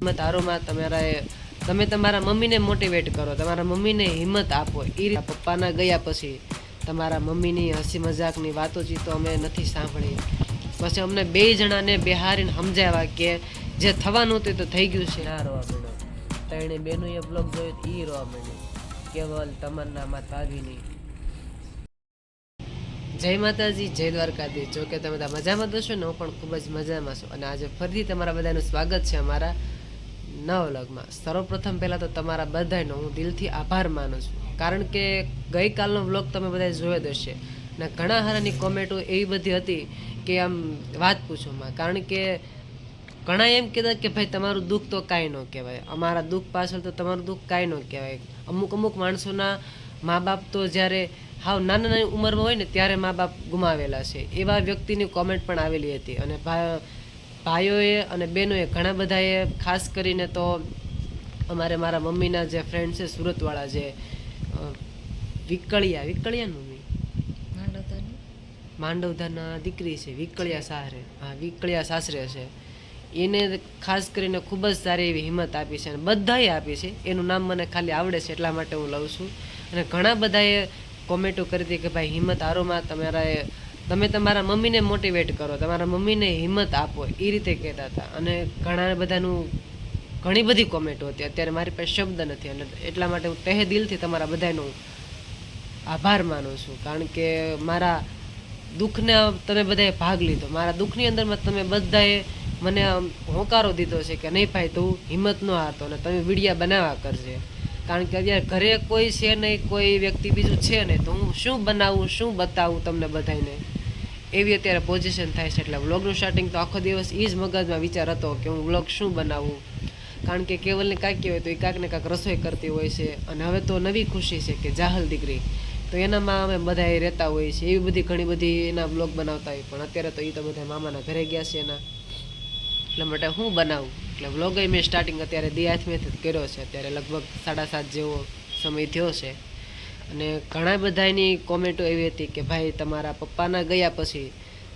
હિંમત તમારા તમે તમારા મમ્મીને મોટિવેટ કરો, તમારા મમ્મીને હિંમત આપો. એ પપ્પાના ગયા પછી તમારા મમ્મીની હસી મજાકની વાતો જે તો અમે નથી સાંભળી. પછી અમને બે જણાને બેહારીને સમજાવ્યા કે જે થવાનું હતું તો થઈ ગયું છે. ના રોવા મળ્યો તેણે બેનો એ બ્લોગ જોયો એ રોવા મળ્યો કેવલ તમન્નામાં તાવીની જય માતાજી, જય દ્વારકાધીશ. જો કે તમે બધા મજામાં છો ને, હું પણ ખૂબ જ મજામાં છું. અને આજે ફરીથી તમારા બધાનું સ્વાગત છે અમારા નવ વ્લોગમાં સર્વપ્રથમ પહેલાં તો તમારા બધાનો હું દિલથી આભાર માનું છું. કારણ કે ગઈકાલનો વ્લોગ તમે બધા જોયો જ હશે. અને ઘણા હારાની કોમેન્ટો એવી બધી હતી કે આમ વાત પૂછો માં કારણ કે ઘણા એમ કહેતા કે ભાઈ તમારું દુઃખ તો કાંઈ ન કહેવાય. અમારા દુઃખ પાછળ તો તમારું દુઃખ કાંઈ ન કહેવાય. અમુક અમુક માણસોના મા બાપ તો જ્યારે હાવ નાના નાની ઉંમરમાં હોય ને ત્યારે મા બાપ ગુમાવેલા છે. એવા વ્યક્તિની કોમેન્ટ પણ આવેલી હતી. અને ભા- ભાઈઓએ અને બહેનોએ ઘણા બધાએ ખાસ કરીને તો અમારે મારા મમ્મીના જે ફ્રેન્ડ છે સુરતવાળા જે વિકળિયા વિકળિયા મમ્મી માંડવધાના? દીકરી છે વિકળિયા સાસરે હા વિકળિયા સાસરે છે. એને ખાસ કરીને ખૂબ જ સારી એવી હિંમત આપી છે અને બધાએ આપી છે. એનું નામ મને ખાલી આવડે છે એટલા માટે હું લઉં છું. અને ઘણા બધાએ કોમેન્ટો કરી હતી કે ભાઈ હિંમત આરોમાં તમારા એ- તમે તમારા મમ્મીને મોટિવેટ કરો, તમારા મમ્મીને હિંમત આપો, એ રીતે કહેતા હતા. અને ઘણા બધાનું, ઘણી બધી કોમેન્ટો હતી. અત્યારે મારી પાસે શબ્દ નથી અને એટલા માટે હું તહે દિલથી તમારા બધાનો આભાર માનું છું. કારણ કે મારા દુઃખને તમે બધાએ ભાગ લીધો. મારા દુઃખની અંદરમાં તમે બધાએ મને હોંકારો દીધો છે કે નહીં ભાઈ, તું હિંમત ન હારતો અને તમે વિડીયા બનાવવા કરજે. કારણ કે અત્યારે ઘરે કોઈ છે નહીં, કોઈ વ્યક્તિ બીજું છે નહીં. તો હું શું બનાવું, શું બતાવું તમને બધાને? એવી અત્યારે પોઝિશન થાય છે એટલે વ્લોગનું સ્ટાર્ટિંગ તો આખો દિવસ એ જ મગજમાં વિચાર હતો કે હું વ્લોગ શું બનાવું? કારણ કે કેવલને કાંઈક કહેવાય તો એ કાંઈક ને કાંઈક રસોઈ કરતી હોય છે. અને હવે તો નવી ખુશી છે કે જાહલ દીકરી. તો એનામાં અમે બધા એ રહેતા હોઈએ છીએ એવી બધી ઘણી બધી એના બ્લોગ બનાવતા હોય પણ અત્યારે તો એ તો બધા મામાના ઘરે ગયા છે એના. એટલા માટે હું બનાવું? એટલે બ્લોગ મેં સ્ટાર્ટિંગ અત્યારે દી હાથમેથી જ કર્યો છે. અત્યારે લગભગ સાડા સાત જેવો સમય થયો છે. અને ઘણા બધાની કોમેન્ટો એવી હતી કે ભાઈ તમારા પપ્પાના ગયા પછી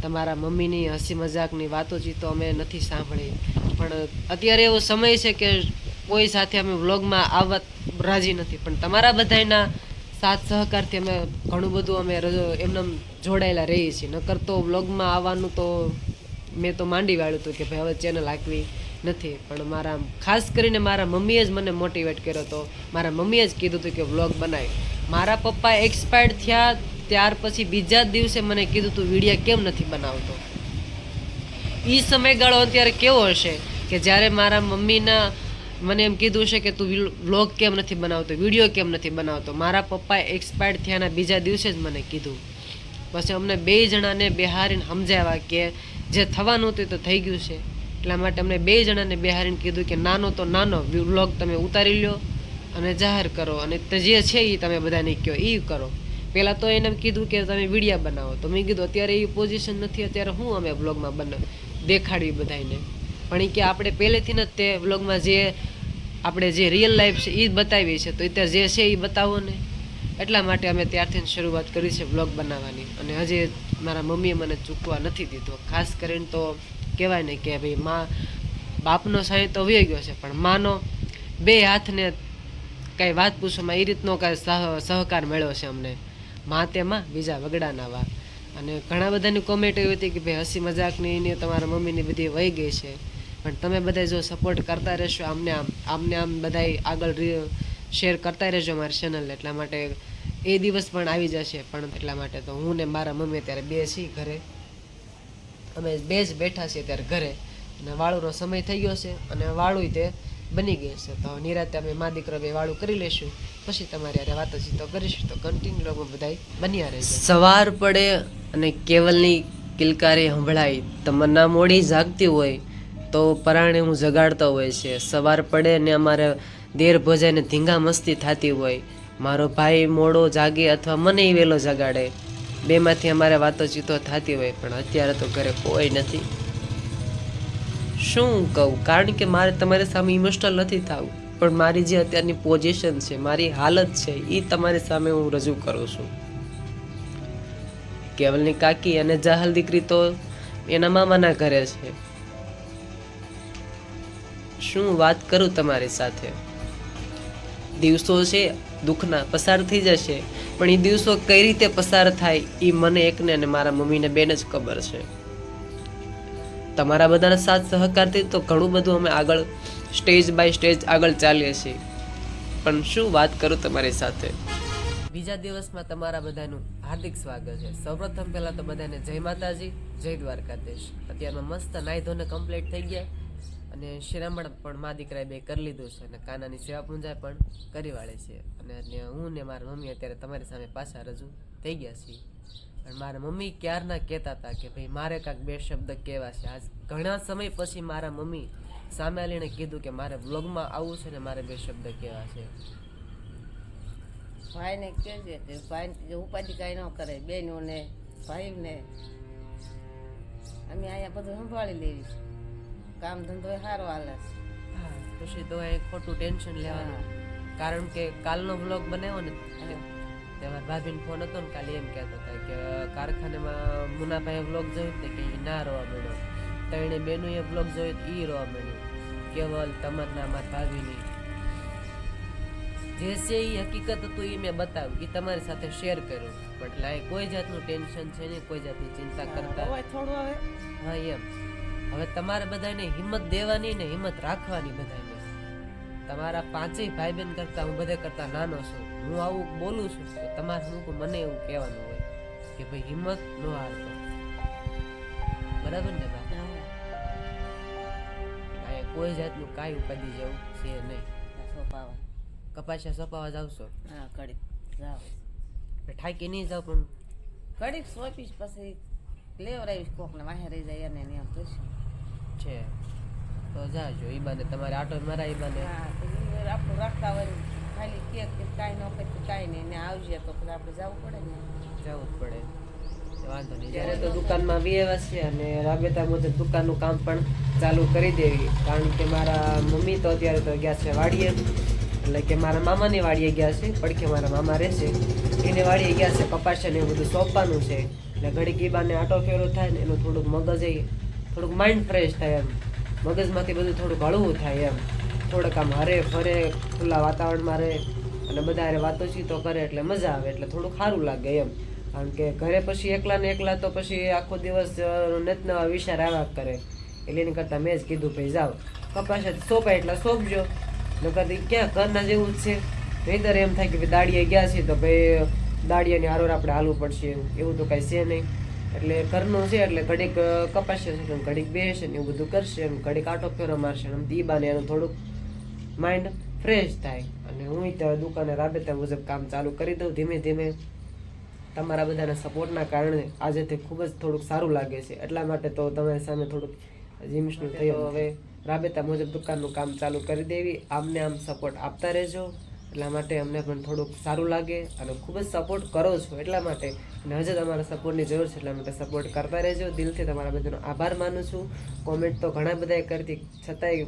તમારા મમ્મીની હસી મજાકની વાતોચીતો અમે નથી સાંભળી. પણ અત્યારે એવો સમય છે કે કોઈ સાથે અમે વ્લોગમાં આવવા રાજી નથી. પણ તમારા બધાના સાથ સહકારથી અમે ઘણું બધું અમે એમને જોડાયેલા રહીએ છીએ. નકર તો વ્લોગમાં આવવાનું તો મેં તો માંડી વાળ્યું હતું કે ભાઈ હવે ચેનલ હાંકવી નથી. પણ મારા, ખાસ કરીને મારા મમ્મીએ જ મને મોટિવેટ કર્યો હતો મારા મમ્મીએ જ કીધું હતું કે વ્લોગ બનાવી મારા પપ્પા એક્સપાયર્ડ થયા, ત્યાર પછી બીજા જ દિવસે મને કીધું, તું વિડીયા કેમ નથી બનાવતો? એ સમયગાળો અત્યારે કેવો હશે કે જ્યારે મારા મમ્મીના મને એમ કીધું છે કે તું વ્લોગ કેમ નથી બનાવતો વીડિયો કેમ નથી બનાવતો? મારા પપ્પા એક્સપાયર્ડ થયાના બીજા દિવસે જ મને કીધું. પછી અમને બે જણાને બેહારીને સમજાવ્યા કે જે થવાનું હતું તો થઈ ગયું છે. એટલા માટે અમને બે જણાને બેહારીને કીધું કે નાનો તો નાનો વ્લોગ તમે ઉતારી લ્યો. અને જાહેર કરો. અને જે છે એ તમે બધાને કહો. એ કરો. પહેલાં તો એને કીધું કે તમે વિડીયા બનાવો. તો મેં કીધું, અત્યારે એ પોઝિશન નથી. અત્યારે હું અમે બ્લોગમાં બન દેખાડવી બધાને પણ એ કે આપણે પહેલેથી જ તે વ્લોગમાં જે આપણે જે રિયલ લાઈફ છે એ બતાવી છે તો અત્યારે જે છે એ બતાવો ને. એટલા માટે અમે ત્યારથી શરૂઆત કરી છે બ્લોગ બનાવવાની. અને હજી મારા મમ્મીએ મને ચૂકવા નથી દીધો. ખાસ કરીને તો કહેવાય ને કે ભાઈ મા બાપનો સાંય તો વહી ગયો છે. પણ માનો, બે હાથને કાંઈ વાત પૂછોમાં એ રીતનો કાંઈ સહ, સહકાર મળ્યો છે અમને. માતેમાં બીજા વગડાના વા. અને ઘણા બધાની કોમેન્ટ એવી હતી કે ભાઈ હસી મજાકની ને તમારા મમ્મીની બધી વહી ગઈ છે. પણ તમે બધા જો સપોર્ટ કરતા રહેશો, આમને આમ આમને આમ બધા આગળ શેર કરતા રહેજો મારી ચેનલ એટલા માટે એ દિવસ પણ આવી જશે, પણ એટલા માટે તો હું ને મારા મમ્મી અત્યારે બે છીએ ઘરે. અમે બે જ બેઠા છીએ ત્યારે ઘરે. અને વાળુનો સમય થઈ ગયો છે, અને વાળું તે બની ગઈ છે તો નિરાતે અમે મા દીકરો બે વાળું કરી લેશું પછી તમારી હારે વાતચીતો કરીશું. તો કન્ટિન્યુ લોકો બધા બન્યા રહેશે સવાર પડે અને કેવલની કિલકારી સંભળાય. તમન્ના મોડી જાગતી હોય તો પરાણે હું જગાડતો હોય છે. સવાર પડે ને અમારે દેર ભોજાને ધીંગા મસ્તી થતી હોય. મારો ભાઈ મોડો જાગે અથવા મને એ વહેલો જગાડે. બેમાંથી અમારે વાતોચીતો થતી હોય, પણ અત્યારે તો ઘરે કોઈ નથી. શું કહું? કારણ કે મારે તમારી સામે ઇમોશનલ નથી થવું. પણ મારી જે અત્યારની પોઝિશન છે, મારી હાલત છે, એ તમારી સામે હું રજૂ કરું છું. કેવલની કાકી અને જાહલ દીકરી તો એના મામાના ઘરે છે. શું વાત કરું તમારી સાથે? દિવસો છે, દુઃખના પસાર થઈ જશે. પણ એ દિવસો કઈ રીતે પસાર થાય, એ મને એકને અને મારા મમ્મીને બેન જ ખબર છે. તમારા બધાના સાથ સહકારથી તો ઘણું બધું અમે આગળ સ્ટેજ બાય સ્ટેજ આગળ ચાલીએ છીએ. પણ શું વાત કરું તમારી સાથે? બીજા દિવસમાં તમારા બધાનું હાર્દિક સ્વાગત છે. સૌપ્રથમ પહેલાં તો બધાને જય માતાજી, જય દ્વારકાધીશ. અત્યારમાં મસ્ત નાહી ધોને કમ્પ્લીટ થઈ ગયા અને શિરામણ પણ મા દીકરાએ બે કરી લીધું છે અને કાનાની સેવા પૂંજા પણ કરી વાળી છે. અને હું ને મારા મમ્મી અત્યારે તમારી સામે પાછા રજૂ થઈ ગયા છીએ. અને મારા મમ્મી ક્યારના કહેતા હતા કે ભાઈ મારે કાંઈક બે શબ્દ કહેવા છે. આજ ઘણા સમય પછી મારા મમ્મી સામે લઈને કીધું કે મારે વ્લોગમાં આવવું છે ને મારે બે શબ્દ કહેવા છે. ભાઈને કહેજે કે ભાઈ ઉપાધિ કાંઈ ન કરે બેનોને ભાઈને અમે અહીંયા બધું સંભાળી લેવી છે. કામ ધંધો સારો હાલે છે. હા પછી તો એ ખોટું ટેન્શન લેવાનું. કારણ કે કાલનો વ્લોગ બનાવ્યો ને તેમાં ભાભીને ફોન હતો ને કાલે એમ કહેતો હતા કે કારખાનામાં મુનાભાઈએ બ્લોગ જોયું ને કે ના રોવા મળ્યો તેણે બેનું એ વ્લોગ જોયો એ રોવા મળ્યું કેવલ તમન્ના મારા ભાભીની. જે છે એ હકીકત હતું એ મેં બતાવ્યું. એ તમારી સાથે શેર કર્યું. બટ એટલે કોઈ જાતનું ટેન્શન છે નહીં કોઈ જાતની ચિંતા કરતા હોય થોડું હવે. હા એમ. હવે તમારે બધાને હિંમત દેવાની ને હિંમત રાખવાની બધાને. તમારા પાંચેય ભાઈ બહેન કરતા હું બધા કરતા નાનો છું. હું આવું બોલું છું તો તમારે હું મને એવું કહેવાનું હોય કે ભાઈ હિંમત ન હારતો. બરાબર ને બા કોઈ જાતનું કાંઈ ઉપાધિ જેવું છે નહીં. સોપાવા. કપાસિયા સોપાવા જાવશો હા કડી જાવ. ઠાકી નહીં જાવ પણ. કડીક સોંપીશ પછી લેવરાવીશ કોકને વાહે રહી જાય અને એને એમ જોઈશું છે. તો જાજો ઈ બાને. તમારે આટો મારા ઈ બાને. હા આપણું રાખતા હોય ખાલી કે કે કાંઈ ન કરે કાંઈ નહીં. ને આવજે તો પછી આપણે જવું પડે ને. જવું જ પડે. વાંધો નહીં. જ્યારે તો દુકાનમાં વ્યવસ છે અને રાબેતા મુજબ દુકાનનું કામ પણ ચાલુ કરી દેવી. કારણ કે મારા મમ્મી તો અત્યારે તો ગયા છે વાડીએ. એટલે કે મારા મામાની વાડીએ ગયા છે. પડખે મારા મામા રહેશે એને વાડીએ ગયા છે કપાસ ને એવું બધું સોંપવાનું છે. એટલે ઘડી ઈ બાને આટો ફેરો થાય ને એનું થોડુંક મગજ એ થોડુંક માઇન્ડ ફ્રેશ થાય એમ. મગજમાંથી બધું થોડુંક હળવું થાય એમ. થોડુંક આમ હરે ફરે, ખુલ્લા વાતાવરણમાં રહે અને બધા વાતો વાતોચીતો કરે એટલે મજા આવે, એટલે થોડું સારું લાગે એમ. કારણ કે ઘરે પછી એકલા ને એકલા તો પછી આખો દિવસ નેત નવા વિચાર આવ્યા કરે. એટલે એની કરતાં મેં જ કીધું, ભાઈ જાઓ, કપાસ જ સોંપાય એટલે સોંપજો. નકર ક્યાં ઘરના જેવું જ છે. નહીતર એમ થાય કે ભાઈ દાડીએ ગયા છે તો ભાઈ દાડિયાની આરોર આપણે હાલવું પડશે એવું તો કાંઈ છે નહીં. એટલે ઘરનું છે એટલે ઘડીક અ, કપાસે છે ઘડીક બેસે ને એવું બધું કરશે એમ ઘડીક આટો ફેરો મારશે એમ દીબાને બાને એનું થોડુંક માઇન્ડ ફ્રેશ થાય. અને હું ત્યાં દુકાને રાબેતા મુજબ કામ ચાલુ કરી દઉં ધીમે ધીમે તમારા બધાના સપોર્ટના કારણે આજે તે ખૂબ જ થોડુંક સારું લાગે છે. એટલા માટે તો તમારી સામે થોડુંક જીમિશનું થયું હવે રાબેતા મુજબ દુકાનનું કામ ચાલુ કરી દેવી. આમને આમ સપોર્ટ આપતા રહેજો. એટલા માટે અમને પણ થોડુંક સારું લાગે અને ખૂબ જ સપોર્ટ કરો છો એટલા માટે. અને હજુ તમારા સપોર્ટની જરૂર છે એટલા માટે સપોર્ટ કરતા રહેજો. દિલથી તમારા બધાનો આભાર માનું છું. કોમેન્ટ તો ઘણા બધાએ કરતી છતાંય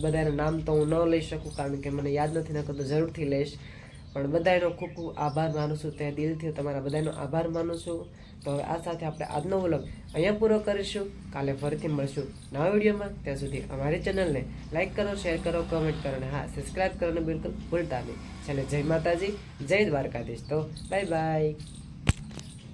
બધાના નામ તો હું ન લઈ શકું કારણ કે મને યાદ નથી, નકર તો જરૂરથી લઈશ. પણ બધાનો ખૂબ ખૂબ આભાર માનું છું. તે દિલથી તમારા બધાનો આભાર માનું છું. તો હવે આ સાથે આપણે આજનો વ્લોગ અહીંયા પૂરો કરીશું. કાલે ફરીથી મળશું નવા વિડીયોમાં. ત્યાં સુધી અમારી ચેનલને લાઇક કરો, શેર કરો કમેન્ટ કરો અને હા સબસ્ક્રાઈબ કરવાનું બિલકુલ ભૂલતા નહીં. છેલ્લે જય માતાજી, જય દ્વારકાધીશ. તો બાય બાય.